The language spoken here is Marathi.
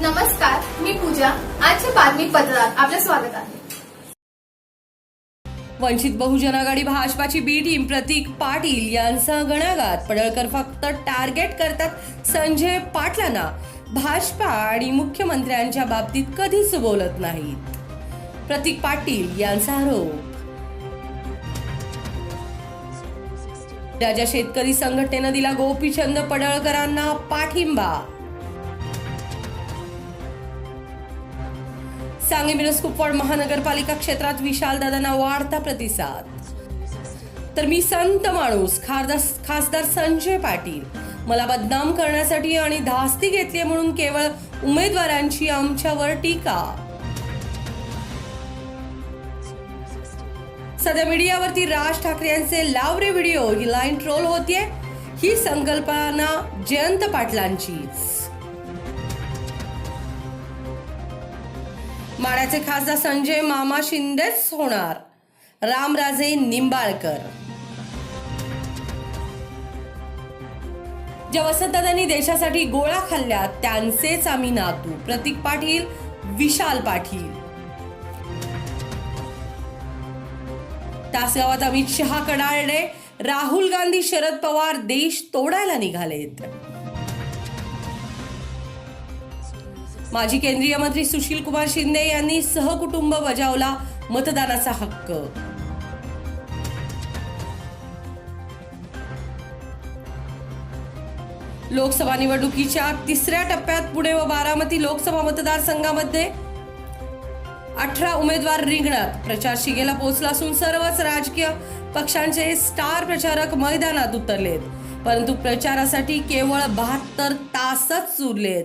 नमस्कार मी पूजा. आजच्या बातमी पत्रात आपलं स्वागत आहे. वंचित बहुजन आघाडी भाजपाची बी टीम प्रतीक पाटील यांचा गणागात पडळकर फक्त टार्गेट करतात संजय पाटलांना. भाजपा आणि मुख्यमंत्र्यांच्या बाबतीत कधीच बोलत नाहीत. प्रतीक पाटील यांचा आरोप. राजा शेतकरी संघटनेनं दिला गोपीचंद पडळकरांना पाठिंबा. सांगली मिरज कुपवाड महानगरपालिका क्षेत्रात विशाल दादांना वाढता प्रतिसाद. तर मी संत माणूस खासदार खासदार संजय पाटील. मला बदनाम करण्यासाठी आणि धास्ती घेतली म्हणून केवळ उमेदवारांची आमच्यावर टीका. सध्या मीडियावरती राज ठाकरे यांचे लावरे व्हिडिओ ही लाईन ट्रोल होतीये. ही संकल्पना जयंत पाटलांचीच. माड्याचे खासदार संजय मामा शिंदेच होणार. रामराजे निंबाळकर. ज्या वसंतदादांनी देशासाठी गोळ्या खाल्ल्या त्यांचेच आम्ही नातू. प्रतीक पाटील विशाल पाटील. तासगावात अमित शहा कडाळले राहुल गांधी शरद पवार देश तोडायला निघालेत. माजी केंद्रीय मंत्री सुशील कुमार शिंदे यांनी सहकुटुंब बजावला मतदानाचा हक्क. लोकसभा निवडणुकीच्या तिसऱ्या टप्प्यात पुणे व बारामती लोकसभा मतदारसंघामध्ये अठरा उमेदवार रिंगणात. प्रचार शिगेला पोहोचला असून सर्वच राजकीय पक्षांचे स्टार प्रचारक मैदानात उतरलेत. परंतु प्रचारासाठी केवळ बहात्तर तासच उरलेत.